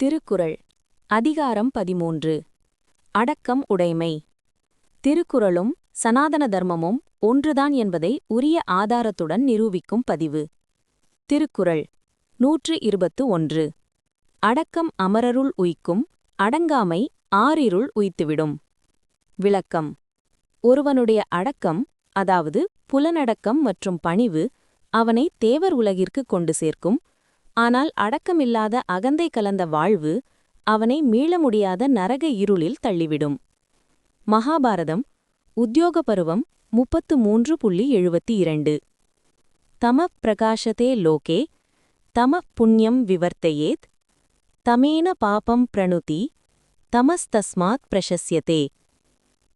திருக்குறள் அதிகாரம் பதிமூன்று. அடக்கம் உடைமை. திருக்குறளும் சனாதன தர்மமும் ஒன்றுதான் என்பதை உரிய ஆதாரத்துடன் நிரூபிக்கும் பதிவு. திருக்குறள் நூற்று இருபத்து ஒன்று. அடக்கம் அமரருள் உய்க்கும் அடங்காமை ஆறிருள் உய்த்துவிடும். விளக்கம் ஒருவனுடைய அடக்கம் அதாவது புலனடக்கம் மற்றும் பணிவு அவனை தேவர் உலகிற்கு கொண்டு சேர்க்கும் ஆனால் அடக்கமில்லாத அகந்தை கலந்த வாழ்வு அவனை மீள முடியாத நரக இருளில் தள்ளிவிடும். மகாபாரதம் உத்தியோக பருவம் முப்பத்து மூன்று புள்ளி எழுபத்தி இரண்டு. தம பிரகாஷத்தே லோகே தம புண்ணியம் விவர்த்தையேத் தமேன பாபம் பிரணுதி தமஸ்தஸ்மாத் பிரசஸ்யதே.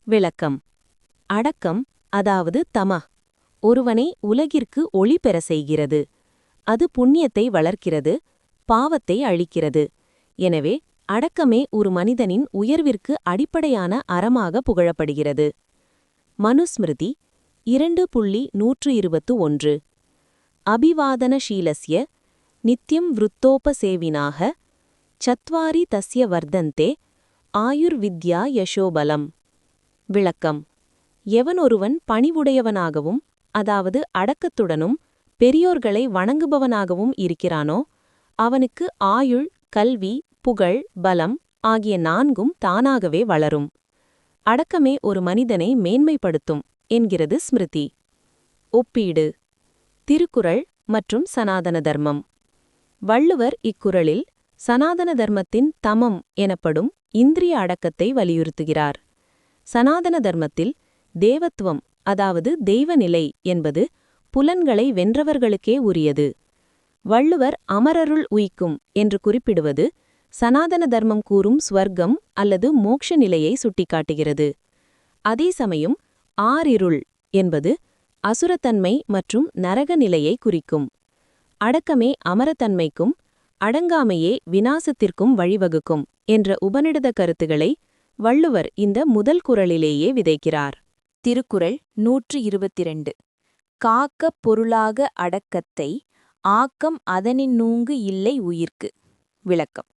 விளக்கம். அடக்கம் அதாவது தம ஒருவனை உலகிற்கு ஒளி பெற செய்கிறது. அது புண்ணியத்தை வளர்க்கிறது பாவத்தை அழிக்கிறது. எனவே அடக்கமே ஒரு மனிதனின் உயர்விற்கு அடிப்படையான அறமாக புகழப்படுகிறது. மனுஸ்மிருதி இரண்டு புள்ளி நூற்று இருபத்து ஒன்று. அபிவாதனஷீலஸ்ய நித்யம் விருத்தோபசேவினாக சத்வாரி தஸ்ய வர்தந்தே ஆயுர்வித்யா யசோபலம். விளக்கம். எவனொருவன் பணிவுடையவனாகவும் அதாவது அடக்கத்துடனும் பெரியோர்களை வணங்குபவனாகவும் இருக்கிறானோ? அவனுக்கு ஆயுள் கல்வி புகழ் பலம் ஆகிய நான்கும் தானாகவே வளரும். அடக்கமே ஒரு மனிதனை மேன்மைப்படுத்தும் என்கிறது ஸ்மிருதி. ஒப்பீடு. திருக்குறள் மற்றும் சனாதன தர்மம். வள்ளுவர் இக்குறளில் சனாதன தர்மத்தின் தமம் எனப்படும் இந்திரிய அடக்கத்தை வலியுறுத்துகிறார். சனாதன தர்மத்தில் தேவத்துவம் அதாவது தெய்வநிலை என்பது புலன்களை வென்றவர்களுக்கே உரியது. வள்ளுவர் அமரருள் உயிக்கும் என்று குறிப்பிடுவது சனாதன தர்மம் கூறும் ஸ்வர்க்கம் அல்லது மோக்ஷ நிலையை சுட்டிக்காட்டுகிறது. அதே சமயம் ஆரிருள் என்பது அசுரத்தன்மை மற்றும் நரக நிலையை குறிக்கும். அடக்கமே அமரத்தன்மைக்கும் அடங்காமையே வினாசத்திற்கும் வழிவகுக்கும் என்ற உபநிடத கருத்துகளை வள்ளுவர் இந்த முதல் குரலிலேயே விதைக்கிறார். திருக்குறள் நூற்று இருபத்திரண்டு. காக்கப் பொருளாக அடக்கத்தை ஆக்கம் அதனின்னூங்கு இல்லை உயிர்க்கு. விளக்கம்.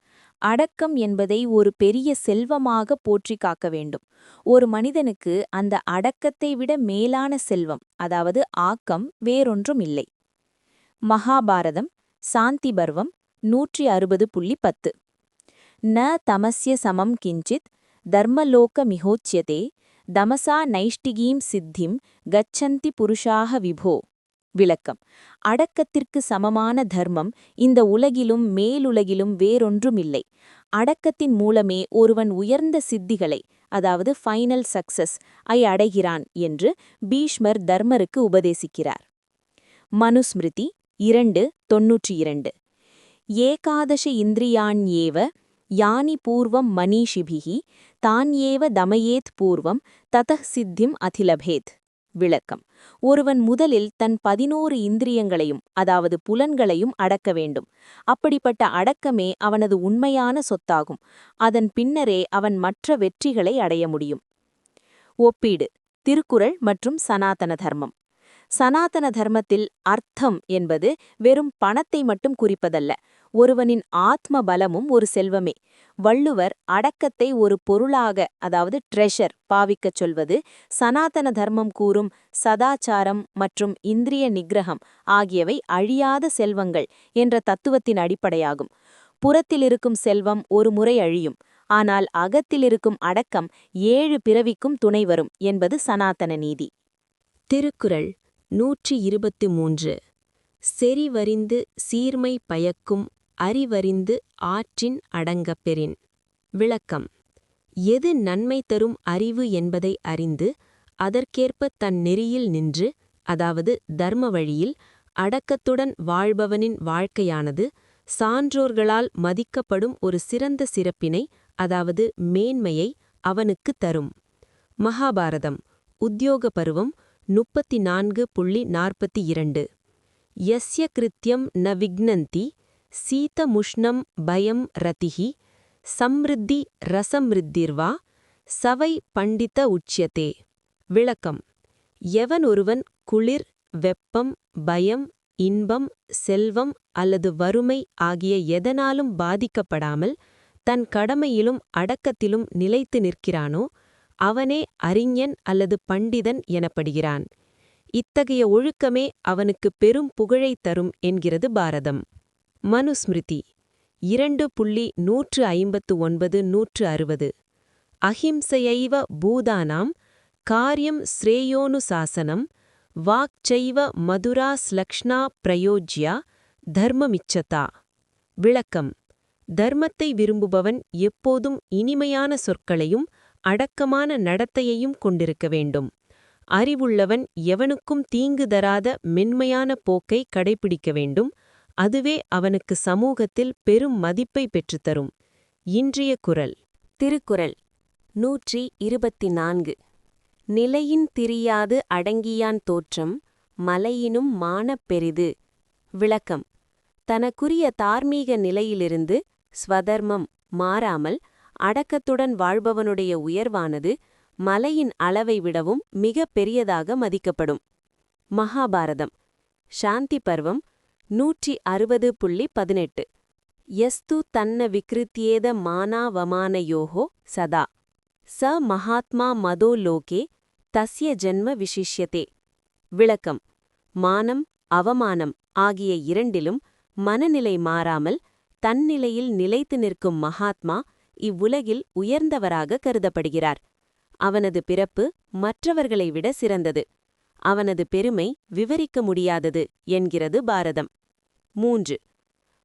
அடக்கம் என்பதை ஒரு பெரிய செல்வமாக போற்றி காக்க வேண்டும். ஒரு மனிதனுக்கு அந்த அடக்கத்தை விட மேலான செல்வம் அதாவது ஆக்கம் வேறொன்றும் இல்லை. மகாபாரதம் சாந்தி பர்வம் நூற்றி அறுபது புள்ளி பத்து. ந தமஸ்ய சமம் கிஞ்சித் தர்மலோக மிகோச்சியதே தமசா நைஷ்டிகீம் சித்திம் கச்சந்தி புருஷாக விபோ. விளக்கம். அடக்கத்திற்கு சமமான தர்மம் இந்த உலகிலும் மேலுலகிலும் வேறொன்றுமில்லை. அடக்கத்தின் மூலமே ஒருவன் உயர்ந்த சித்திகளை அதாவது ஃபைனல் சக்சஸ் ஐ அடைகிறான் என்று பீஷ்மர் தர்மருக்கு உபதேசிக்கிறார். மனுஸ்மிருதி இரண்டு தொன்னூற்றி இரண்டு. ஏகாதச இந்திரியாண்யேவ யானி பூர்வம் மனிஷிபிகி தான் ஏவ தமயேத் பூர்வம் ததः சித்திம் அதிலபேத். விளக்கம். ஒருவன் முதலில் தன் பதினோரு இந்திரியங்களையும் அதாவது புலன்களையும் அடக்க வேண்டும். அப்படிப்பட்ட அடக்கமே அவனது உண்மையான சொத்தாகும். அதன் பின்னரே அவன் மற்ற வெற்றிகளை அடைய முடியும். ஒப்பீடு. திருக்குறள் மற்றும் சனாதன தர்மம். சனாதன தர்மத்தில் அர்த்தம் என்பது வெறும் பணத்தை மட்டும் குறிப்பதல்ல. ஒருவனின் ஆத்ம பலமும் ஒரு செல்வமே. வள்ளுவர் அடக்கத்தை ஒரு பொருளாக அதாவது ட்ரெஷர் பாவிக்கச் சொல்வது சனாதன தர்மம் கூறும் சதாச்சாரம் மற்றும் இந்திரிய நிகிரகம் ஆகியவை அழியாத செல்வங்கள் என்ற தத்துவத்தின் அடிப்படையாகும். புறத்திலிருக்கும் செல்வம் ஒரு முறை அழியும். ஆனால் அகத்திலிருக்கும் அடக்கம் ஏழு பிறவிக்கும் துணை வரும் என்பது சனாதன நீதி. திருக்குறள். நூற்றி இருபத்து மூன்று செறிவறிந்து சீர்மை பயக்கும் அறிவறிந்து ஆற்றின் அடங்கப்பெறின். விளக்கம். எது நன்மை தரும் அறிவு என்பதை அறிந்து அதற்கேற்ப தன் நெறியில் நின்று அதாவது தர்ம வழியில் அடக்கத்துடன் வாழ்பவனின் வாழ்க்கையானது சான்றோர்களால் மதிக்கப்படும் ஒரு சிறந்த சிறப்பினை அதாவது மேன்மையை அவனுக்கு தரும். மகாபாரதம். உத்தியோக பருவம் முப்பத்தி நான்கு புள்ளி நாற்பத்தி இரண்டு. யஸ்ய கிருத்தியம் ந விக்னந்தி சீதமுஷ்ணம் பயம் ரதிஹி சம்ருத்தி ரசமிருத்திர்வா சவை பண்டித உச்சியதே. விளக்கம். எவன் ஒருவன் குளிர் வெப்பம் பயம் இன்பம் செல்வம் அல்லது வறுமை ஆகிய எதனாலும் பாதிக்கப்படாமல் தன் கடமையிலும் அடக்கத்திலும் நிலைத்து நிற்கிறானோ அவனே அறிஞன் அல்லது பண்டிதன் எனப்படுகிறான். இத்தகைய ஒழுக்கமே அவனுக்கு பெரும் புகழைத் தரும் என்கிறது பாரதம். மனுஸ்மிருதி. இரண்டு புள்ளி நூற்று ஐம்பத்து ஒன்பது நூற்று அறுபது. அஹிம்சையைவ பூதானாம் காரியம் ஸ்ரேயோனுசாசனம் வாக்சைவ மதுராஸ்லக்ஷ்ணா பிரயோஜ்யா தர்மமிச்சதா. விளக்கம். தர்மத்தை விரும்புபவன் எப்போதும் இனிமையான சொற்களையும் அடக்கமான நடத்தையையும் கொண்டிருக்க வேண்டும். அறிவுள்ளவன் எவனுக்கும் தீங்கு தராத மென்மையான போக்கை கடைபிடிக்க வேண்டும். அதுவே அவனுக்கு சமூகத்தில் பெரும் மதிப்பை பெற்றுத்தரும். இன்றைய குரல். திருக்குறள். நூற்றி இருபத்தி நான்கு நிலையின் திரியாது அடங்கியான் தோற்றம் மலையினும் மானப் பெரிது. விளக்கம். தனக்குரிய தார்மீக நிலையிலிருந்து ஸ்வதர்மம் மாறாமல் அடக்கத்துடன் வாழ்பவனுடைய உயர்வானது மலையின் அளவை விடவும் மிக பெரியதாக மதிக்கப்படும். மகாபாரதம். சாந்தி பர்வம் நூற்றி அறுபது புள்ளி பதினெட்டு. எஸ்து தன்ன விக்ருத்தியேத மானாவமானயோகோ சதா. ச மகாத்மா மதோ லோகே தஸ்ய ஜென்ம விசிஷ்யதே. விளக்கம். மானம் அவமானம் ஆகிய இரண்டிலும் மனநிலை மாறாமல் தன்னிலையில் நிலைத்து நிற்கும் மகாத்மா இவ்வுலகில் உயர்ந்தவராக கருதப்படுகிறார். அவனது பிறப்பு மற்றவர்களை விட சிறந்தது. அவனது பெருமை விவரிக்க முடியாதது என்கிறது பாரதம். மூன்று.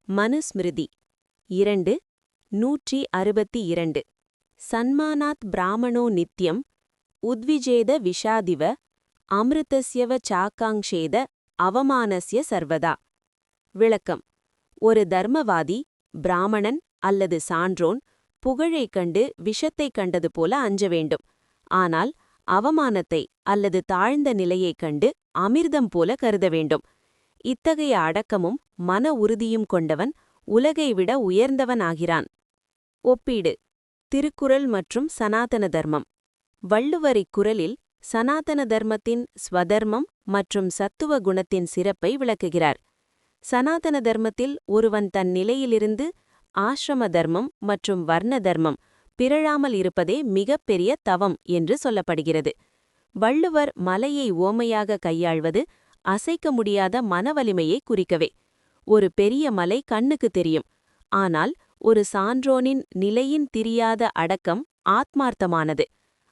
மனுஸ்மிருதி. இரண்டு. நூற்றி அறுபத்தி இரண்டு சன்மானாத் பிராமணோ நித்யம். உத்விஜேத விஷாதிவ. அமிர்தஸ்யவ சாக்காங்ஷேத அவமானஸ்ய சர்வதா. விளக்கம். ஒரு தர்மவாதி பிராமணன் அல்லது சான்றோன் புகழைக் கண்டு விஷத்தைக் கண்டது போல அஞ்ச வேண்டும். ஆனால் அவமானத்தை அல்லது தாழ்ந்த நிலையைக் கண்டு அமிர்தம் போல கருத வேண்டும். இத்தகைய அடக்கமும் மன உறுதியும் கொண்டவன் உலகை விட உயர்ந்தவனாகிறான் ஒப்பீடு. திருக்குறள் மற்றும் சனாதன தர்மம். வள்ளுவர் இக்குறளில் சனாதன தர்மத்தின் ஸ்வதர்மம் மற்றும் சத்துவ குணத்தின் சிறப்பை விளக்குகிறார். சனாதன தர்மத்தில் ஒருவன் தன் நிலையிலிருந்து ஆசிரம தர்மம் மற்றும் வர்ண தர்மம் பிறழாமல் இருப்பதே மிகப்பெரிய தவம் என்று சொல்லப்படுகிறது. வள்ளுவர் மலையை ஓமையாக கையாள்வது அசைக்க முடியாத மனவலிமையை குறிக்கவே. ஒரு பெரிய மலை கண்ணுக்கு தெரியும். ஆனால் ஒரு சான்றோனின் நிலையின் திரியாத அடக்கம் ஆத்மார்த்தமானது.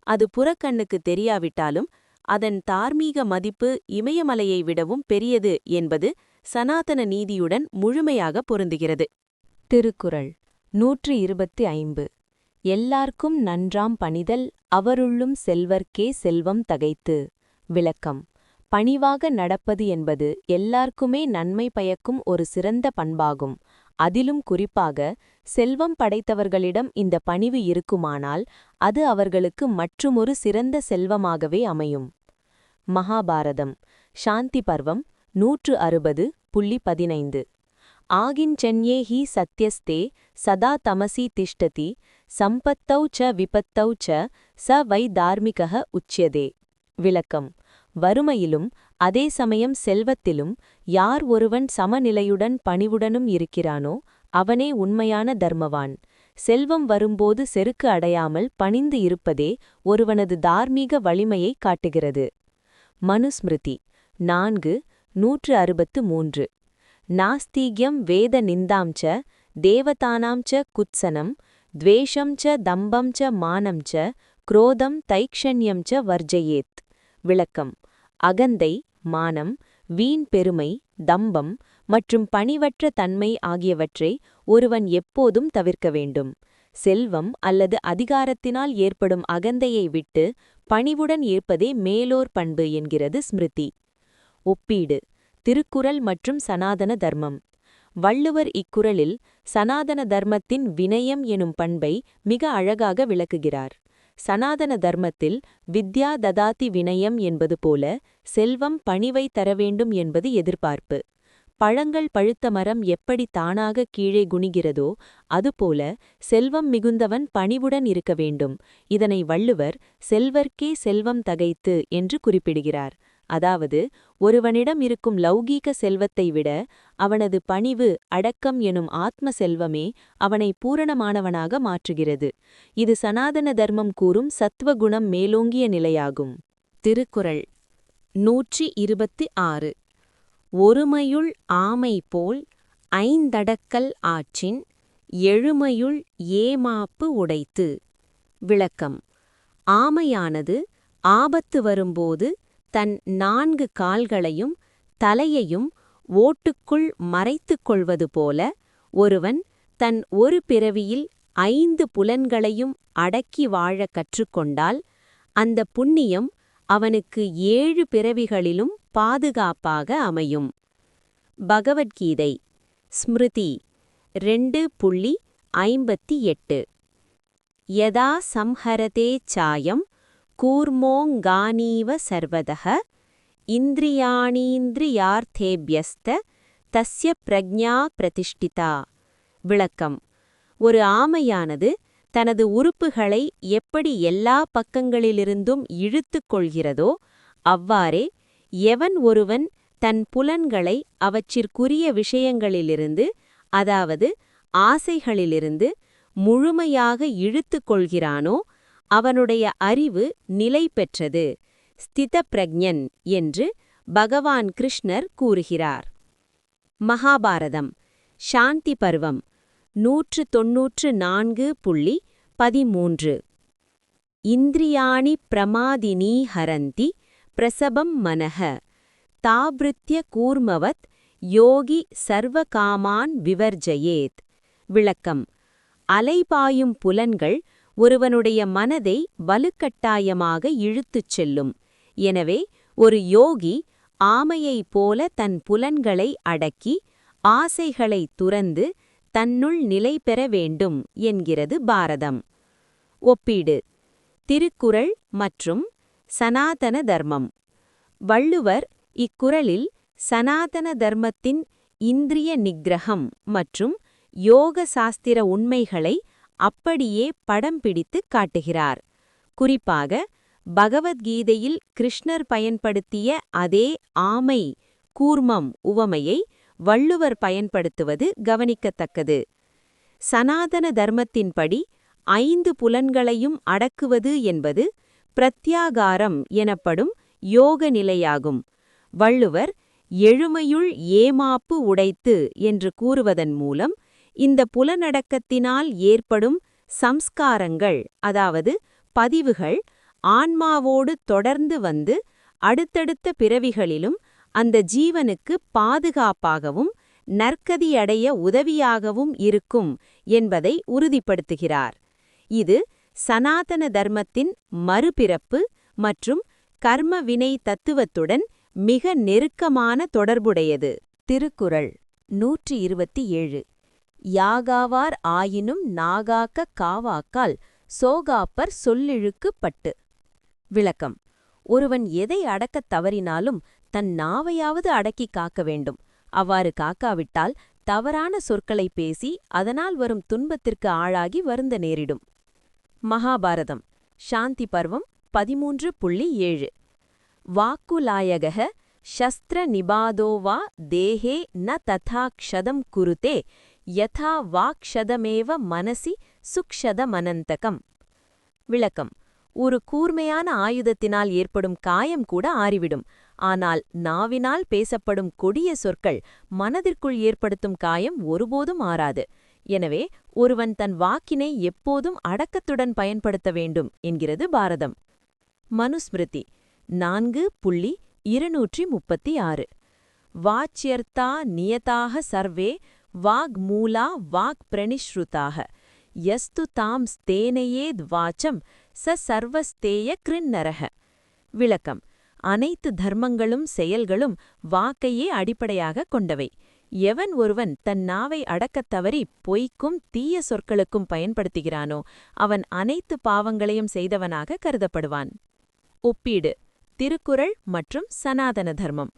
அது புறக்கண்ணுக்கு தெரியாவிட்டாலும் அதன் தார்மீக மதிப்பு இமயமலையை விடவும் பெரியது என்பது சனாதன நீதியுடன் முழுமையாக பொருந்துகிறது. திருக்குறள் நூற்று இருபத்தி ஐம்பு எல்லார்க்கும் நன்றாம் பணிதல் அவருள்ளும் செல்வர்க்கே செல்வம் தகைத்து. விளக்கம் பணிவாக நடப்பது என்பது எல்லார்க்குமே நன்மை பயக்கும் ஒரு சிறந்த பண்பாகும். அதிலும் குறிப்பாக செல்வம் படைத்தவர்களிடம் இந்த பணிவு இருக்குமானால் அது அவர்களுக்கு மற்றுமொரு சிறந்த செல்வமாகவே அமையும். மகாபாரதம் சாந்தி பர்வம் நூற்று அறுபது புள்ளி பதினைந்து. ஆகிஞ்சென்யே ஹி சத்யஸ்தே சதா தமசி திஷ்டதி சம்பத்தௌ ச விபத்தௌ ச ச வை தார்மிக உச்சியதே. விளக்கம். வறுமையிலும் அதே சமயம் செல்வத்திலும் யார் ஒருவன் சமநிலையுடன் பணிவுடனும் இருக்கிறானோ அவனே உண்மையான தர்மவான். செல்வம் வரும்போது செருக்கு அடையாமல் பணிந்து இருப்பதே ஒருவனது தார்மீக வலிமையை காட்டுகிறது. மனுஸ்மிருதி நான்கு நூற்று அறுபத்து மூன்று. நாஸ்தீக்யம் வேத நிந்தாம் ச தேவதானாம் ச குத்சனம் துவேஷம் ச தம்பம் ச மானம் ச குரோதம் தைக்ஷண்யம் ச வர்ஜயேத். விளக்கம். அகந்தை மானம் வீண் பெருமை தம்பம் மற்றும் பணிவற்ற தன்மை ஆகியவற்றை ஒருவன் எப்போதும் தவிர்க்க வேண்டும். செல்வம் அல்லது அதிகாரத்தினால் ஏற்படும் அகந்தையை விட்டு பணிவுடன் ஏற்பதே மேலோர் பண்பு என்கிறது ஸ்மிருதி. ஒப்பீடு. திருக்குறள் மற்றும் சனாதன தர்மம். வள்ளுவர் இக்குறளில் சனாதன தர்மத்தின் வினயம் எனும் பண்பை மிக அழகாக விளக்குகிறார். சனாதன தர்மத்தில் வித்யா ததாதி வினயம் என்பது போல செல்வம் பணிவை தர வேண்டும் என்பது எதிர்பார்ப்பு. பழங்கள் பழுத்த மரம் எப்படி தானாக கீழே குனிகிறதோ அதுபோல செல்வம் மிகுந்தவன் பணிவுடன் இருக்க வேண்டும். இதனை வள்ளுவர் செல்வர்க்கே செல்வம் தகைத்து என்று குறிப்பிடுகிறார். அதாவது ஒருவனிடம் இருக்கும் லௌகீக செல்வத்தை விட அவனது பணிவு அடக்கம் எனும் ஆத்ம செல்வமே அவனை பூரணமானவனாக மாற்றுகிறது. இது சனாதன தர்மம் கூறும் சத்வகுணம் மேலோங்கிய நிலையாகும். திருக்குறள் நூற்றி இருபத்தி ஆறு. ஒருமையுள் ஆமை போல் ஐந்தடக்கல் ஆற்றின் எழுமையுள் ஏமாப்பு உடைத்து. விளக்கம். ஆமையானது ஆபத்து வரும்போது தன் நான்கு கால்களையும் தலையையும் ஓட்டுக்குள் மறைத்துக் கொள்வது போல ஒருவன் தன் ஒரு பிறவியில் ஐந்து புலன்களையும் அடக்கி வாழக் கற்றுக்கொண்டால் அந்த புண்ணியம் அவனுக்கு ஏழு பிறவிகளிலும் பாதுகாப்பாக அமையும். பகவத்கீதை ஸ்மிருதி ரெண்டு புள்ளி ஐம்பத்தி எட்டு. யதா சம்ஹரதே சாயம் கூர்மோங்கானீவ சர்வதக இந்திரியாணீந்திரியார்த்தேபியஸ்த தஸ்ய பிரக்ஞா பிரதிஷ்டிதா. விளக்கம். ஒரு ஆமையானது தனது உறுப்புகளை எப்படி எல்லா பக்கங்களிலிருந்தும் இழுத்துக் கொள்கிறதோ அவ்வாறே எவன் ஒருவன் தன் புலன்களை அவற்றிற்குரிய விஷயங்களிலிருந்து அதாவது ஆசைகளிலிருந்து முழுமையாக இழுத்துக் கொள்கிறானோ அவனுடைய அறிவு நிலை பெற்றது. ஸ்தித பிரஜன் என்று பகவான் கிருஷ்ணர் கூறுகிறார். மகாபாரதம். சாந்தி பருவம். நூற்று தொன்னூற்று நான்கு புள்ளி பதிமூன்று. இந்திரியாணி பிரமாதினீ ஹரந்தி பிரசபம் மனஹ. தாபிருத்திய கூர்மவத் யோகி சர்வகாமான் விவர்ஜயேத். விளக்கம். அலைபாயும் புலன்கள் ஒருவனுடைய மனதை வலுக்கட்டாயமாக இழுத்துச் செல்லும். எனவே ஒரு யோகி ஆமையைப் போல தன் புலன்களை அடக்கி ஆசைகளை துறந்து தன்னுள் நிலை பெற வேண்டும் என்கிறது பாரதம். ஒப்பீடு. திருக்குறள் மற்றும் சனாதன தர்மம். வள்ளுவர் இக்குறளில் சனாதன தர்மத்தின் இந்திரிய நிக்கிரகம் மற்றும் யோக சாஸ்திர உண்மைகளை அப்படியே படம் பிடித்து காட்டுகிறார். குறிப்பாக பகவத்கீதையில் கிருஷ்ணர் பயன்படுத்திய அதே ஆமை கூர்மம் உவமையை வள்ளுவர் பயன்படுத்துவது கவனிக்கத்தக்கது. சனாதன தர்மத்தின்படி ஐந்து புலன்களையும் அடக்குவது என்பது பிரத்யாகாரம் எனப்படும் யோக நிலையாகும். வள்ளுவர் எழுமையுள் ஏமாப்பு உடைத்து என்று கூறுவதன் மூலம் இந்த புலனடக்கத்தினால் ஏற்படும் சம்ஸ்காரங்கள் அதாவது பதிவுகள் ஆன்மாவோடு தொடர்ந்து வந்து அடுத்தடுத்த பிறவிகளிலும் அந்த ஜீவனுக்கு பாதுகாப்பாகவும் நற்கதியடைய உதவியாகவும் இருக்கும் என்பதை உறுதிப்படுத்துகிறார். இது சனாதன தர்மத்தின் மறுபிறப்பு மற்றும் கர்ம வினை தத்துவத்துடன் மிக நெருக்கமான தொடர்புடையது. திருக்குறள் நூற்றி இருபத்தி ஏழு. யாகாவார் ஆயினும் நாகாக்க காவாக்கால் சோகாப்பர் சொல்லிழுக்கு பட்டு விளக்கம். ஒருவன் எதை அடக்கத் தவறினாலும் தன் நாவையாவது அடக்கிக் காக்க வேண்டும். அவ்வாறு காக்காவிட்டால் தவறான சொற்களை பேசி அதனால் வரும் துன்பத்திற்கு ஆளாகி வருந்த நேரிடும். மகாபாரதம். சாந்தி பர்வம் பதிமூன்று புள்ளி ஏழு. வாக்குலாயக சஸ்திர நிபாதோ வா தேஹே ந ததா க்ஷதம் குருதே யதா வாக்ஷதமேவ மனசி சுக்ஷதமனந்தகம். விளக்கம். ஒரு கூர்மையான ஆயுதத்தினால் ஏற்படும் காயம் கூட ஆறிவிடும். ஆனால் நாவினால் பேசப்படும் கொடிய சொற்கள் மனதிற்குள் ஏற்படுத்தும் காயம் ஒருபோதும் ஆறாது. எனவே ஒருவன் தன் வாக்கினை எப்போதும் அடக்கத்துடன் பயன்படுத்த வேண்டும் என்கிறது பாரதம். மனுஸ்மிருதி. நான்கு புள்ளி இருநூற்றி முப்பத்தி ஆறு. வாச்சியர்த்தா நியதாக சர்வே வாக் மூலா வாக் பிரணிஸ்ருதாக யஸ்து தாம் ஸ்தேனையேத் வாச்சம் ச சர்வஸ்தேய கிருண்ணரக விளக்கம். அனைத்து தர்மங்களும் செயல்களும் வாக்கையே அடிப்படையாக கொண்டவை. எவன் ஒருவன் தன் நாவை அடக்கத் தவறி பொய்க்கும் தீய சொற்களுக்கும் பயன்படுத்துகிறானோ அவன் அனைத்து பாவங்களையும் செய்தவனாக கருதப்படுவான். ஒப்பீடு. திருக்குறள் மற்றும் சனாதன தர்மம்.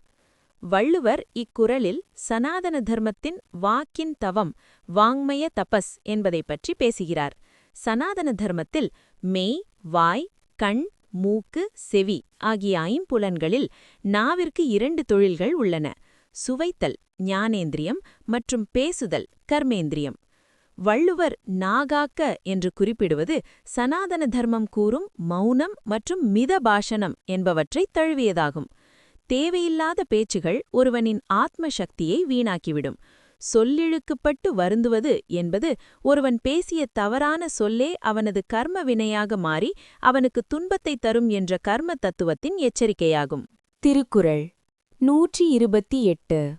வள்ளுவர் இக்குறளில் சனாதன தர்மத்தின் வாக்கின் தவம் வாங்மய தபஸ் என்பதை பற்றி பேசுகிறார். சனாதன தர்மத்தில் மெய் வாய் கண் மூக்கு செவி ஆகிய ஐம்புலன்களில் நாவிற்கு இரண்டு தொழில்கள் உள்ளன. சுவைத்தல் ஞானேந்திரியம் மற்றும் பேசுதல் கர்மேந்திரியம். வள்ளுவர் நாகாக்க என்று குறிப்பிடுவது சனாதன தர்மம் கூறும் மௌனம் மற்றும் மித பாஷணம் என்பவற்றை தழுவியதாகும். தேவையில்லாத பேச்சுகள் ஒருவனின் ஆத்ம சக்தியை வீணாக்கிவிடும். சொல்லிழுக்குப்பட்டு வருந்துவது என்பது ஒருவன் பேசிய தவறான சொல்லே அவனது கர்ம வினையாக மாறி அவனுக்கு துன்பத்தை தரும் என்ற கர்ம தத்துவத்தின் எச்சரிக்கையாகும். திருக்குறள். நூற்றி இருபத்தி எட்டு.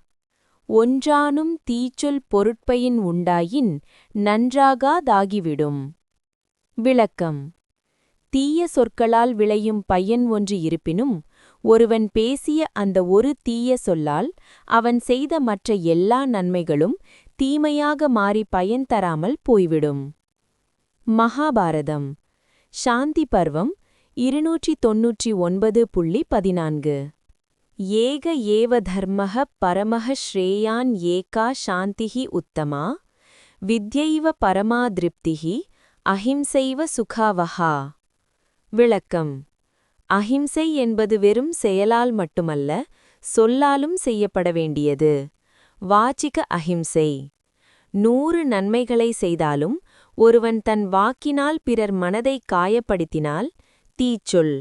ஒன்றானும் தீச்சொல் பொருட்பையின் உண்டாயின் நன்றாகாதாகிவிடும். விளக்கம். தீய சொற்களால் விளையும் பையன் ஒன்று இருப்பினும் ஒருவன் பேசிய அந்த ஒரு தீய சொல்லால் அவன் செய்த மற்ற எல்லா நன்மைகளும் தீமையாக மாறி பயன் தராமல் போய்விடும். மகாபாரதம். சாந்தி பர்வம் இருநூற்றி தொன்னூற்றி ஒன்பது புள்ளி பதினான்கு. ஏக ஏவ தர்மக பரமக ஸ்ரேயான் ஏகா சாந்திஹி உத்தமா. வித்யைவ பரமா திருப்திஹி அஹிம்சைவ சுகாவஹா. விளக்கம். அஹிம்சை என்பது வெறும் செயலால் மட்டுமல்ல சொல்லாலும் செய்யப்பட வேண்டியது. வாச்சிக அஹிம்சை. நூறு நன்மைகளை செய்தாலும் ஒருவன் தன் வாக்கினால் பிறர் மனதை காயப்படுத்தினால் தீச்சொல்.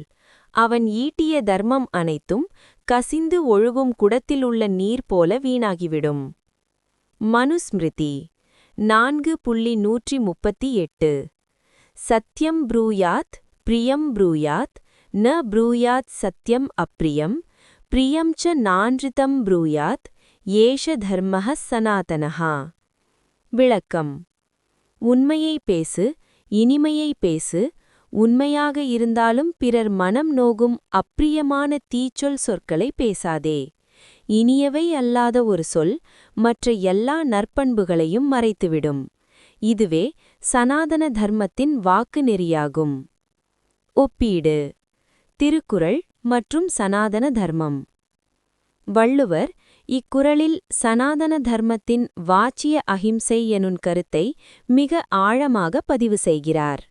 அவன் ஈட்டிய தர்மம் அனைத்தும் கசிந்து ஒழுகும் குடத்தில் உள்ள நீர் போல வீணாகிவிடும். மனுஸ்மிருதி. நான்கு புள்ளி நூற்றி முப்பத்தி எட்டு. சத்யம் ப்ரூயாத் பிரியம் ப்ரூயாத் ந ப்ரூயாத் சத்யம் அப்ரியம் பிரியம் ச நான்றிதம் ப்ரூயாத் ஏஷ தர்ம சனாதனஹா. விளக்கம். உண்மையை பேசு இனிமையை பேசு உண்மையாக இருந்தாலும் பிறர் மனம் நோகும் அப்பிரியமான தீச்சொல் சொற்களை பேசாதே. இனியவை அல்லாத ஒரு சொல் மற்ற எல்லா நற்பண்புகளையும் மறைத்துவிடும். இதுவே சனாதன தர்மத்தின் வாக்கு நெறியாகும். ஒப்பீடு. திருக்குறள் மற்றும் சனாதன தர்மம். வள்ளுவர் இக்குறளில் சனாதன தர்மத்தின் வாச்சிய அஹிம்சை எனும் கருத்தை மிக ஆழமாக பதிவு செய்கிறார்.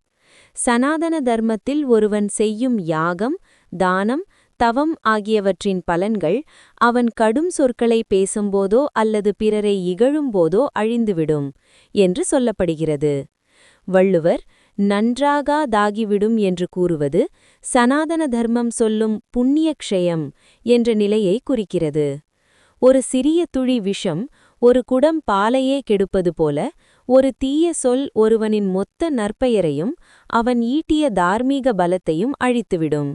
சனாதன தர்மத்தில் ஒருவன் செய்யும் யாகம் தானம் தவம் ஆகியவற்றின் பலன்கள் அவன் கடும் சொற்களை பேசும்போதோ அல்லது பிறரை இகழும்போதோ அழிந்துவிடும் என்று சொல்லப்படுகிறது. வள்ளுவர் நன்றாகாதாகிவிடும் என்று கூறுவது சனாதன தர்மம் சொல்லும் புண்ணிய க்ஷயம் என்ற நிலையை குறிக்கிறது. ஒரு சிறிய துளி விஷம் ஒரு குடம் பாலையே கெடுப்பது போல ஒரு தீய சொல் ஒருவனின் மொத்த நற்பெயரையும் அவன் ஈட்டிய தார்மீக பலத்தையும் அழித்துவிடும்.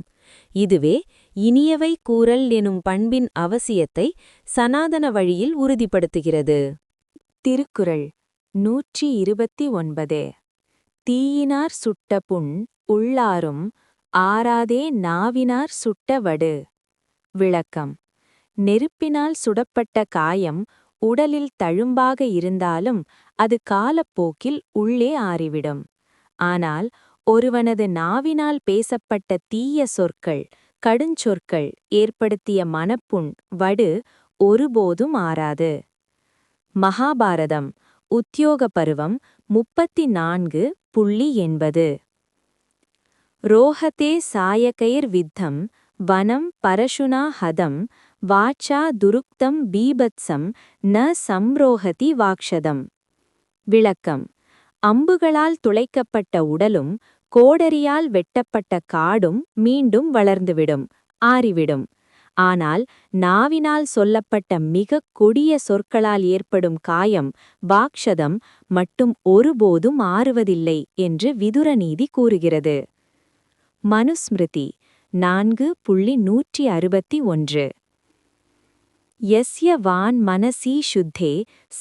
இதுவே இனியவை கூறல் எனும் பண்பின் அவசியத்தை சனாதன வழியில் உறுதிப்படுத்துகிறது. திருக்குறள் நூற்றி இருபத்தி ஒன்பது. தீயினார் சுட்ட புண் உள்ளாரும் ஆறாதே நாவினார் சுட்ட வடு. விளக்கம். நெருப்பினால் சுடப்பட்ட காயம் உடலில் தழும்பாக இருந்தாலும் அது காலப்போக்கில் உள்ளே ஆறிவிடும். ஆனால் ஒருவனது நாவினால் பேசப்பட்ட தீய சொற்கள் கடுஞ்சொற்கள் ஏற்படுத்திய மனப்புண் வடு ஒருபோதும் ஆறாது. மகாபாரதம். உத்தியோக பருவம் முப்பத்தி நான்கு புள்ளி எண்பது ரோஹதே சாயகைர் வித்தம் வனம் பரஷுனா ஹதம் வாச்சா துருக்தம் பீபத்சம் ந சம்ரோஹதி வாக்ஷதம். விளக்கம். அம்புகளால் துளைக்கப்பட்ட உடலும் கோடரியால் வெட்டப்பட்ட காடும் மீண்டும் வளர்ந்துவிடும் ஆறிவிடும். ஆனால் நாவினால் சொல்லப்பட்ட மிகக் கொடிய சொற்களால் ஏற்படும் காயம் பாக்ஷதம் மட்டும் ஒருபோதும் ஆறுவதில்லை என்று விதுரநீதி கூறுகிறது. மனுஸ்மிருதி நான்கு புள்ளி நூற்றி அறுபத்தி ஒன்று. யஸ்ய வான் மனசி சுத்தே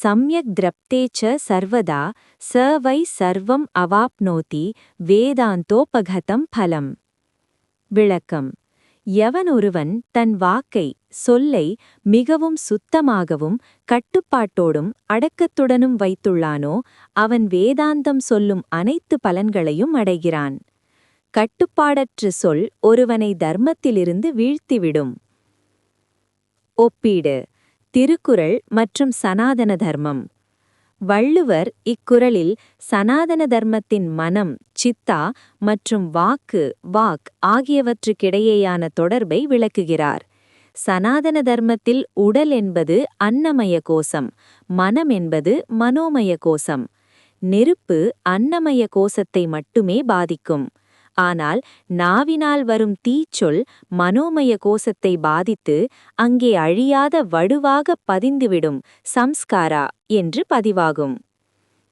சம்யக் திரப்தே ச சர்வதா ச வை சர்வம் அவாப்னோதி வேதாந்தோபகதம் பலம். விளக்கம். எவனொருவன் தன் வாக்கை சொல்லை மிகவும் சுத்தமாகவும் கட்டுப்பாட்டோடும் அடக்கத்துடனும் வைத்துள்ளானோ அவன் வேதாந்தம் சொல்லும் அனைத்து பலன்களையும் அடைகிறான். கட்டுப்பாடற்று சொல் ஒருவனை தர்மத்திலிருந்து வீழ்த்திவிடும். ஒப்பீடு. திருக்குறள் மற்றும் சனாதன தர்மம். வள்ளுவர் இக்குறளில் சனாதன தர்மத்தின் மனம் சித்தா மற்றும் வாக்கு வாக் ஆகியவற்றுக்கிடையேயான தொடர்பை விளக்குகிறார். சனாதன தர்மத்தில் உடல் என்பது அன்னமய கோசம் மனம் என்பது மனோமய கோசம் நெருப்பு அன்னமய கோசத்தை மட்டுமே பாதிக்கும். ஆனால் நாவினால் வரும் தீச்சொல் மனோமய கோசத்தை பாதித்து அங்கே அழியாத வடுவாக பதிந்துவிடும் சம்ஸ்காரா என்று பதிவாகும்.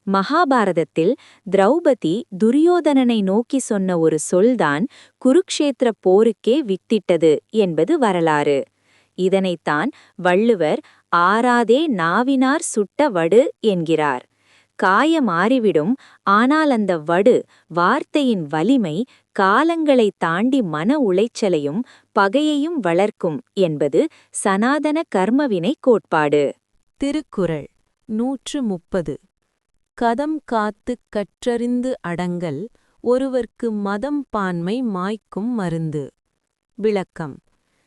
மகாபாரதத்தில் திரௌபதி துரியோதனனை நோக்கி சொன்ன ஒரு சொல்தான் குருக்ஷேத்திர போருக்கே வித்திட்டது என்பது வரலாறு. இதனைத்தான் வள்ளுவர் ஆறாதே நாவினார் சுட்ட வடு என்கிறார். காய மாறிவிடும் ஆனால் அந்த வடு வார்த்தையின் வலிமை காலங்களை தாண்டி மன உளைச்சலையும் பகையையும் வளர்க்கும் என்பது சனாதன கர்மவினை கோட்பாடு. திருக்குறள் நூற்று முப்பது. கதம் காத்துக் கற்றறிந்து அடங்கல் ஒருவர்க்கு மதம் பான்மை மாய்க்கும் மருந்து. விளக்கம்.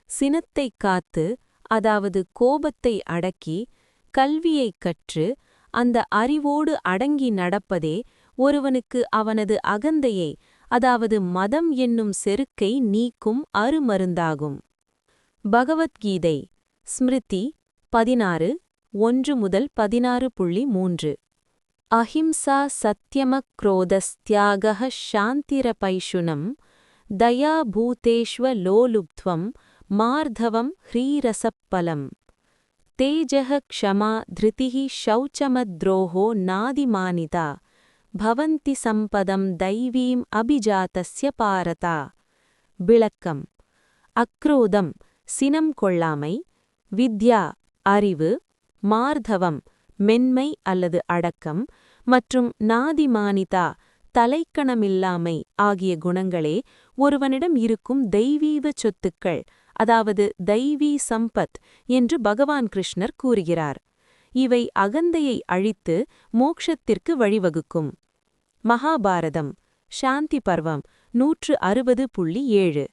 சினத்தைக் காத்து அதாவது கோபத்தை அடக்கி கல்வியைக் கற்று அந்த அறிவோடு அடங்கி நடப்பதே ஒருவனுக்கு அவனது அகந்தையை அதாவது மதம் என்னும் செருக்கை நீக்கும் அருமருந்தாகும். பகவத்கீதை. ஸ்மிருதி பதினாறு ஒன்று முதல் பதினாறு புள்ளி மூன்று. அஹிம்சா சத்யம குரோதஸ்தியாக சாந்திரபைஷுனம் தயா பூதேஷ்வ லோலுப்துவம் மார்தவம் ஹ்ரீரசப்பலம் தேஜக க்ஷமா திருதிஹி ஷௌச்சமத்ரோஹோ நாதிமானிதா பவந்தி சம்பதம் தைவீம் அபிஜாத்தஸ்ய பாரதா விளக்கம் அக்ரோதம் சினம் கொள்ளாமை வித்யா அறிவு। மார்தவம் மென்மை அல்லது அடக்கம் மற்றும் நாதிமானிதா தலைக்கணமில்லாமை ஆகிய குணங்களே ஒருவனிடம் இருக்கும் தெய்வீக சொத்துக்கள் அதாவது தெய்வீ சம்பத் என்று பகவான் கிருஷ்ணர் கூறுகிறார் இவை அகந்தையை அழித்து மோக்ஷத்திற்கு வழிவகுக்கும் மகாபாரதம் சாந்தி பர்வம் நூற்று அறுபது புள்ளி ஏழு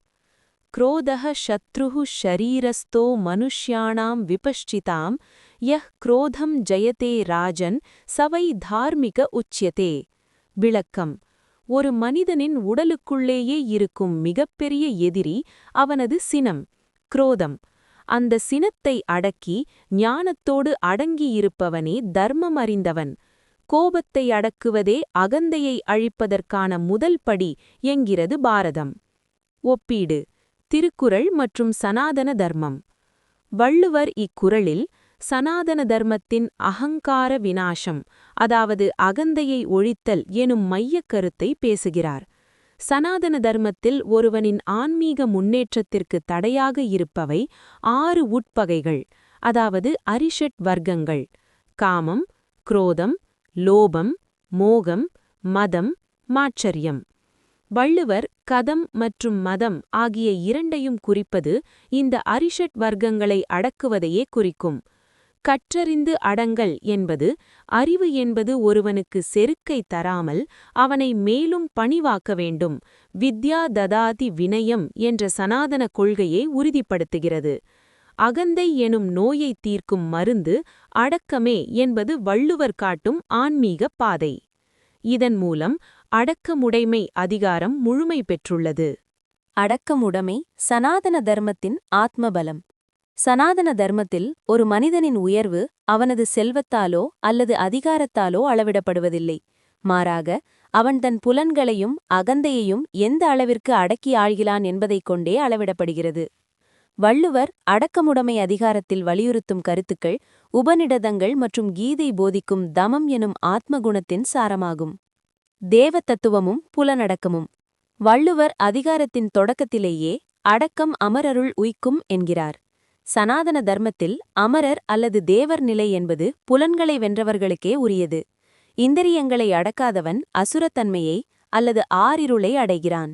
क्रोधः शत्रुः शरीरस्थो मनुष्याणां विपश्चितां யஹ் குரோதம் ஜயதே ராஜன் சவை தார்மிக உச்சியதே விளக்கம். ஒரு மனிதனின் உடலுக்குள்ளேயே இருக்கும் மிகப்பெரிய எதிரி அவனது சினம். குரோதம். அந்த சினத்தை அடக்கி ஞானத்தோடு அடங்கியிருப்பவனே தர்மம் அறிந்தவன். கோபத்தை அடக்குவதே அகந்தையை அழிப்பதற்கான முதல் படி என்கிறது பாரதம். ஒப்பீடு. திருக்குறள் மற்றும் சனாதன தர்மம். வள்ளுவர் இக்குறளில் சனாதன தர்மத்தின் அகங்கார வினாசம் அதாவது அகந்தையை ஒழித்தல் எனும் மையக் கருத்தை பேசுகிறார். சனாதன தர்மத்தில் ஒருவனின் ஆன்மீக முன்னேற்றத்திற்கு தடையாக இருப்பவை ஆறு உட்பகைகள் அதாவது அரிஷட் வர்க்கங்கள். காமம் குரோதம் லோபம் மோகம் மதம் மாச்சரியம். வள்ளுவர் கதம் மற்றும் மதம் ஆகிய இரண்டையும் குறிப்பது இந்த அரிஷட் வர்க்கங்களை அடக்குவதையே குறிக்கும். கற்றறிந்து அடங்கல் என்பது அறிவு என்பது ஒருவனுக்கு செருக்கை தராமல் அவனை மேலும் பணிவாக்க வேண்டும். வித்யா ததாதி வினயம் என்ற சனாதன கொள்கையை உறுதிப்படுத்துகிறது. அகந்தை எனும் நோயை தீர்க்கும் மருந்து அடக்கமே என்பது வள்ளுவர் காட்டும் ஆன்மீக பாதை. இதன் மூலம் அடக்கமுடைமை அதிகாரம் முழுமை பெற்றுள்ளது. அடக்கமுடைமை சனாதன தர்மத்தின் ஆத்மபலம். சனாதன தர்மத்தில் ஒரு மனிதனின் உயர்வு அவனது செல்வத்தாலோ அல்லது அதிகாரத்தாலோ அளவிடப்படுவதில்லை. மாறாக அவன் தன் புலன்களையும் அகந்தையையும் எந்த அளவிற்கு அடக்கி ஆழ்கிறான் என்பதைக் கொண்டே அளவிடப்படுகிறது. வள்ளுவர் அடக்கமுடைமை அதிகாரத்தில் வலியுறுத்தும் கருத்துக்கள் உபநிடதங்கள் மற்றும் கீதை போதிக்கும் தமம் எனும் ஆத்மகுணத்தின் சாரமாகும். தேவ தத்துவமும் புலனடக்கமும். வள்ளுவர் அதிகாரத்தின் தொடக்கத்திலேயே அடக்கம் அமரருள் உய்க்கும் என்கிறார். சனாதன தர்மத்தில் அமரர் அல்லது தேவர் நிலை என்பது புலன்களை வென்றவர்களுக்கே உரியது. இந்திரியங்களை அடக்காதவன் அசுரத்தன்மையை அல்லது ஆறிருளை அடைகிறான்.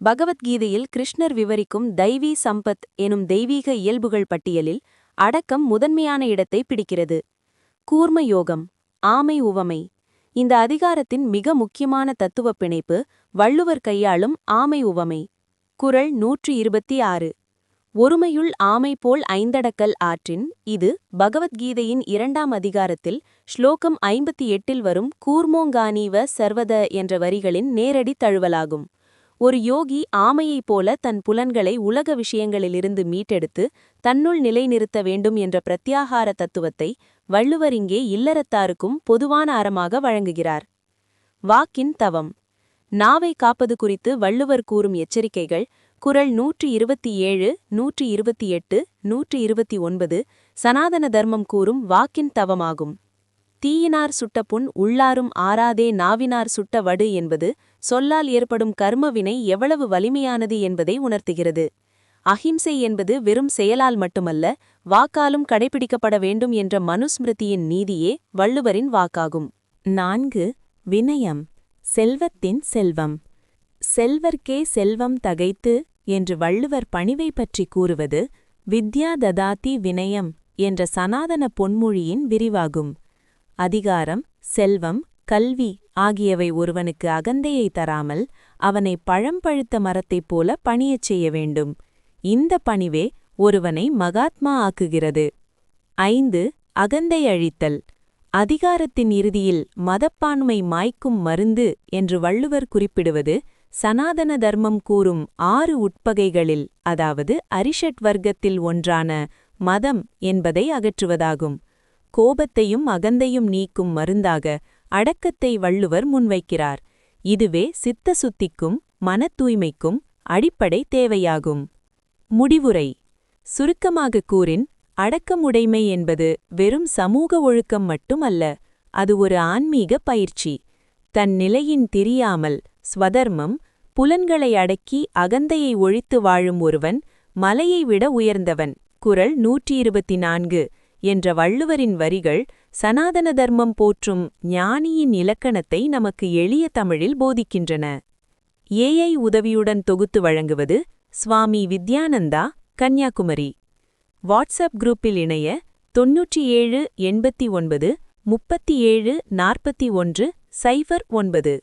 பகவத்கீதையில் கிருஷ்ணர் விவரிக்கும் தெய்வீ சம்பத் எனும் தெய்வீக இயல்புகள் பட்டியலில் அடக்கம் முதன்மையான இடத்தை பிடிக்கிறது. கூர்ம யோகம் ஆமை உவமை. இந்த அதிகாரத்தின் மிக முக்கியமான தத்துவ பிணைப்பு வள்ளுவர் கையாளும் ஆமை உவமை. குரல் நூற்றி இருபத்தி ஆறு. ஒருமையுள் ஆமை போல் ஐந்தடக்கல் ஆற்றின் இது பகவத்கீதையின் இரண்டாம் அதிகாரத்தில் ஸ்லோகம் ஐம்பத்தி எட்டில் வரும் கூர்மோங்கானீவ சர்வத என்ற வரிகளின் நேரடி தழுவலாகும். ஒரு யோகி ஆமையைப் போல தன் புலன்களை உலக விஷயங்களிலிருந்து மீட்டெடுத்து தன்னுள் நிலைநிறுத்த வேண்டும் என்ற பிரத்யாகார தத்துவத்தை வள்ளுவர் இங்கே இல்லறத்தாருக்கும் பொதுவான அறமாக வழங்குகிறார். வாக்கின் தவம். நாவை காப்பது குறித்து வள்ளுவர் கூறும் எச்சரிக்கைகள் குரல் நூற்றி இருபத்தி ஏழு நூற்றி இருபத்தி எட்டு நூற்றி இருபத்தி ஒன்பது சனாதன தர்மம் கூறும் வாக்கின் தவமாகும். தீயினார் சுட்ட புண் உள்ளாரும் ஆறாதே நாவினார் சுட்ட வடு என்பது சொல்லால் ஏற்படும் கர்மவினை எவ்வளவு வலிமையானது என்பதை உணர்த்துகிறது. அஹிம்சை என்பது வெறும் செயலால் மட்டுமல்ல வாக்காலும் கடைபிடிக்கப்பட வேண்டும் என்ற மனுஸ்மிருதியின் நீதியே வள்ளுவரின் வாக்காகும். நான்கு வினயம் செல்வத்தின் செல்வம். செல்வர்க்கே செல்வம் தகைத்து என்று வள்ளுவர் பணிவை பற்றி கூறுவது வித்யா ததாதி வினயம் என்ற சனாதன பொன்மொழியின் விரிவாகும். அதிகாரம் செல்வம் கல்வி ஆகியவை ஒருவனுக்கு அகந்தையை தராமல் அவனை பழம்பழுத்த மரத்தைப் போல பணியச் செய்ய வேண்டும். இந்த பணிவே ஒருவனை மகாத்மா ஆக்குகிறது. ஐந்து அகந்தை அழித்தல். அதிகாரத்தின் இறுதியில் மதப்பான்மை மாய்க்கும் மருந்து என்று வள்ளுவர் குறிப்பிடுவது சனாதன தர்மம் கூறும் ஆறு உட்பகைகளில் அதாவது அரிஷட் வர்க்கத்தில் ஒன்றான மதம் என்பதை அகற்றுவதாகும். கோபத்தையும் அகந்தையும் நீக்கும் மருந்தாக அடக்கத்தை வள்ளுவர் முன்வைக்கிறார். இதுவே சித்த சுத்திக்கும் மன தூய்மைக்கும் அடிப்படை தேவையாகும். முடிவுரை. சுருக்கமாக கூறின் அடக்கமுடைமை என்பது வெறும் சமூக ஒழுக்கம் மட்டுமல்ல அது ஒரு ஆன்மீக பயிற்சி. தன் நிலையின் தெரியாமல் ஸ்வதர்மம் புலன்களை அடக்கி அகந்தையை ஒழித்து வாழும் ஒருவன் மலையை விட உயர்ந்தவன். குரல் நூற்றி இருபத்தி நான்கு என்ற வள்ளுவரின் வரிகள் சனாதன தர்மம் போற்றும் ஞானியின் இலக்கணத்தை நமக்கு எளிய தமிழில் போதிக்கின்றன. ஏஐ உதவியுடன் தொகுத்து வழங்குவது சுவாமி வித்யானந்தா கன்னியாகுமரி. வாட்ஸ்அப் குரூப்பில் இணைய தொன்னூற்றி ஏழு எண்பத்தி ஒன்பது முப்பத்தி ஏழு நாற்பத்தி ஒன்று சைஃபர் ஒன்பது.